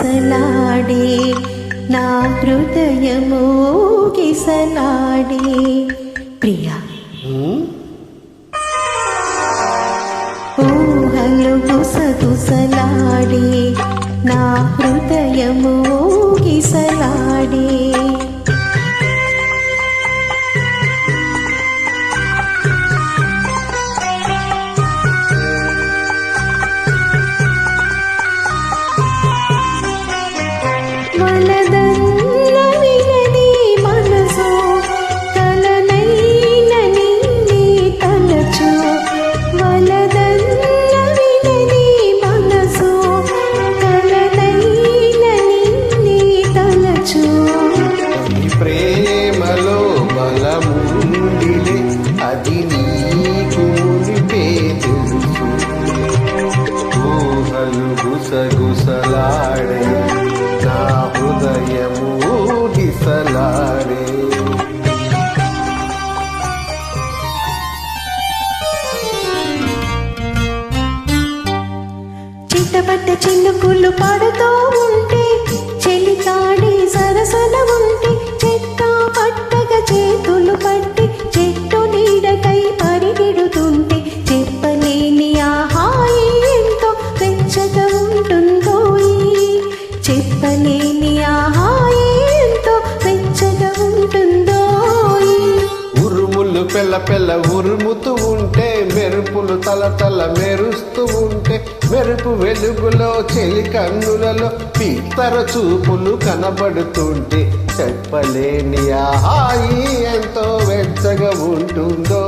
గుసగుసలాడే నా హృదయము గిసలాడే ప్రియా? ఊహలు గుసగుసలాడే నా హృదయము గిసలాడే చిట్టపట్ట చినుకులు పడుతూ ఉంటే చెలికాడి సరసన ఉంటే చెక్క పట్టగా చేతులు పట్టి చెట్టు నీడకై పరిగెడుతుంటే చెప్పలేని ఆ హాయి ఎంతో వెచ్చగా ఉంటుందో చెప్పలేని ఆ హాయి ఎంతో వెచ్చగా ఉంటుందో ఉరుములు పెళ్ళ పెళ్ళ ఉరుముతూ ఉంటే మెరుపులు తల తల మెరుస్తూ ఉంటే మెరుపు వెలుగులో చెలి కన్నులలో పిత్తర చూపులు కనబడుతుంటే చెప్పలేని హాయి ఎంతో వెచ్చగా ఉంటుందో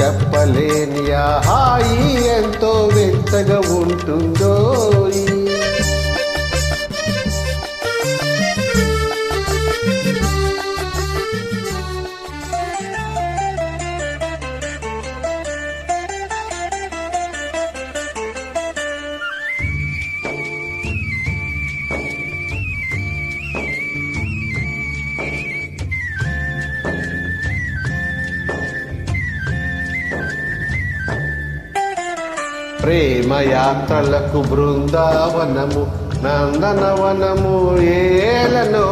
చెప్పలేని హాయి ఎంతో వెచ్చగా ఉంటుందో ప్రేమ యాత్రలకు బృందావనము నందనవనము ఏలను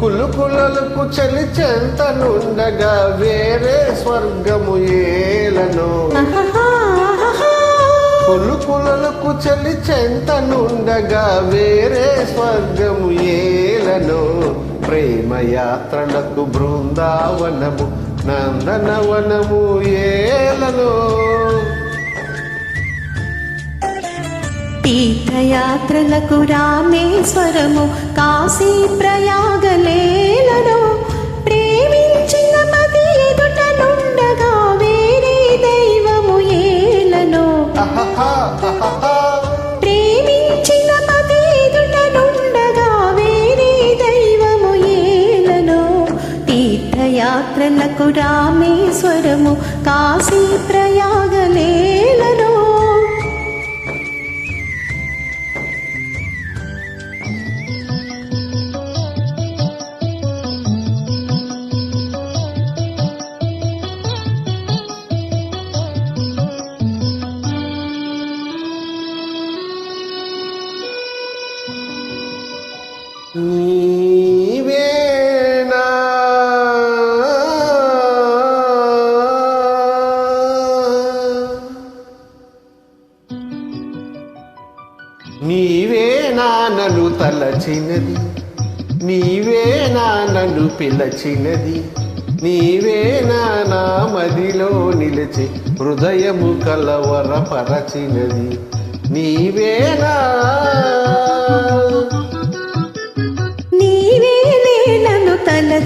కులుకులకు చలి చెంతనుండగా వేరే స్వర్గము ఏలను. కులుకులకు చలి చెంతనుండగా వేరే స్వర్గము ఏలను. ప్రేమ యాత్రలకు బృందావనము నందనవనము ఏలను. తీర్థయాత్రలకు రామేశ్వరము కాశీ ప్రయాగలేలను. ప్రేమించిన మది ఎదుట నుండగా వేరే దైవము ఏలను. ప్రేమించిన మది ఎదుట నుండగా వేరే దైవము ఏలను. తీర్థయాత్రలకు రామేశ్వరము కాశీ ప్రయాగలేలను. నీవేనా నీవే నానను తలచినది. నీవే నన్ను పిలచినది. నీవే నా మదిలో నిలిచి హృదయము కలవరపరచినది. నీవేనా నన్ను